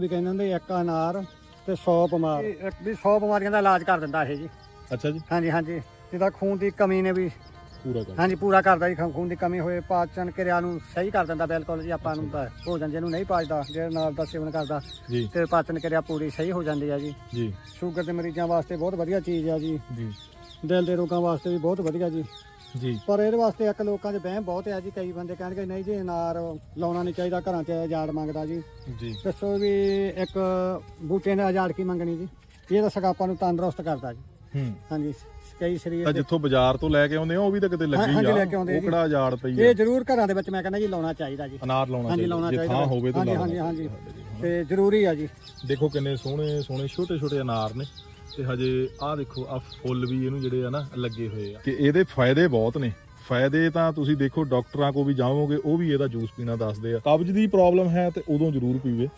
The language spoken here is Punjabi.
ਵੀ ਕਹਿੰਦੇ ਹੁੰਦੇ ਇੱਕ ਅਨਾਰ ਤੇ 100 ਬਿਮਾਰ। ਵੀ 100 ਬਿਮਾਰੀਆਂ ਦਾ ਇਲਾਜ ਕਰ ਦਿੰਦਾ ਇਹ ਜੀ। ਅੱਛਾ ਜੀ। ਹਾਂਜੀ ਹਾਂਜੀ। ਜਿਹਦਾ ਖੂਨ ਦੀ ਕਮੀ ਨੇ ਵੀ ਪੂਰਾ ਕਰ ਹਾਂਜੀ ਪੂਰਾ ਕਰਦਾ ਜੀ ਖੂਨ ਦੀ ਕਮੀ ਹੋਏ ਪਾਚਨ ਕਿਰਿਆ ਨੂੰ ਸਹੀ ਕਰ ਦਿੰਦਾ ਬਿਲਕੁਲ ਜੀ ਆਪਾਂ ਨੂੰ ਤਾਂ ਭੋਜਨ ਜਿਹਨੂੰ ਨਹੀਂ ਪਾਚਦਾ ਜਿਹੜਾ ਨਾਲ ਦਾ ਸੇਵਨ ਕਰਦਾ ਜੀ। ਤੇ ਪਾਚਨ ਕਿਰਿਆ ਪੂਰੀ ਸਹੀ ਹੋ ਜਾਂਦੀ ਆ ਜੀ। ਜੀ। ਸ਼ੂਗਰ ਦੇ ਮਰੀਜ਼ਾਂ ਵਾਸਤੇ ਬਹੁਤ ਵਧੀਆ ਚੀਜ਼ ਆ ਜੀ। ਜੀ। ਦਿਲ ਦੇ ਰੋਗਾਂ ਵਾਸਤੇ ਵੀ ਬਹੁਤ ਵਧੀਆ ਜੀ। ਜੀ। ਪਰ ਇਹਦੇ ਵਾਸਤੇ ਇੱਕ ਲੋਕਾਂ 'ਚ ਵਹਿਮ ਬਹੁਤ ਹੈ ਜੀ ਕਈ ਬੰਦੇ ਕਹਿਣਗੇ ਨਹੀਂ ਜੀ ਅਨਾਰ ਲਾਉਣਾ ਨਹੀਂ ਚਾਹੀਦਾ ਘਰਾਂ 'ਚ ਆਜ਼ਾਦ ਮੰਗਦਾ ਜੀ। ਜੀ। ਦੱਸੋ ਵੀ ਇੱਕ ਬੂਟੇ ਨੇ ਆਜ਼ਾਦ ਕੀ ਮੰਗਣੀ ਜੀ? ਇਹ ਤਾਂ ਸਗਾ ਆਪਾਂ ਨੂੰ ਤੰਦਰੁਸਤ ਕਰਦਾ ਜੀ। ਹੂੰ। ਹਾਂਜੀ ਕਈ ਸਰੀਰ ਤਾਂ ਦੇ ਜਿੱਥੋਂ ਬਾਜ਼ਾਰ ਤੋਂ ਲੈ ਕੇ ਆਉਂਦੇ ਆ ਉਹ ਵੀ ਤਾਂ ਕਿਤੇ ਲੱਗੀ ਹਾਂਜੀ, ਆ। ਉਹ। ਕਿਹੜਾ ਉਜਾੜ ਪਈ ਆ? ਇਹ ਜ਼ਰੂਰ ਘਰਾਂ ਦੇ ਵਿੱਚ ਮੈਂ ਕਹਿੰਦਾ ਜੀ ਲਾਉਣਾ ਚਾਹੀਦਾ ਜੀ। ਅਨਾਰ ਲਾਉਣਾ ਹਾਂਜੀ, ਚਾਹੀਦਾ। ਜੇ ਥਾਂ ਹੋਵੇ ਤਾਂ ਹਾਂਜੀ, ਲਾਉਣਾ ਹਾਂਜੀ, ਚਾਹੀਦਾ। ਤੇ ਜ਼ਰੂਰੀ ਆ ਜੀ। ਦੇਖੋ ਕਿੰਨੇ ਸੋਹਣੇ ਸੋਹਣੇ ਛੋਟੇ ਛੋਟੇ ਅਨਾਰ ਨੇ। ਤੇ ਹਜੇ ਆਹ ਦੇਖੋ ਆ ਫੁੱਲ ਵੀ ਇਹਨੂੰ ਜਿਹੜੇ ਆ ਨਾ ਲੱਗੇ ਹੋਏ ਆ। ਤੇ ਇਹਦੇ ਫਾਇਦੇ ਬਹੁਤ ਨੇ। ਫਾਇਦੇ ਤਾਂ ਤੁਸੀਂ ਦੇਖੋ, ਡਾਕਟਰਾਂ ਕੋ ਵੀ ਜਾਵੋਗੇ, ਉਹ ਵੀ ਇਹਦਾ ਜੂਸ ਪੀਣਾ ਦੱਸਦੇ ਆ। ਕਬਜ਼ ਦੀ ਪ੍ਰੋਬਲਮ ਹੈ ਤੇ ਉਦੋਂ ਜ਼ਰੂਰ ਪੀਵੇ।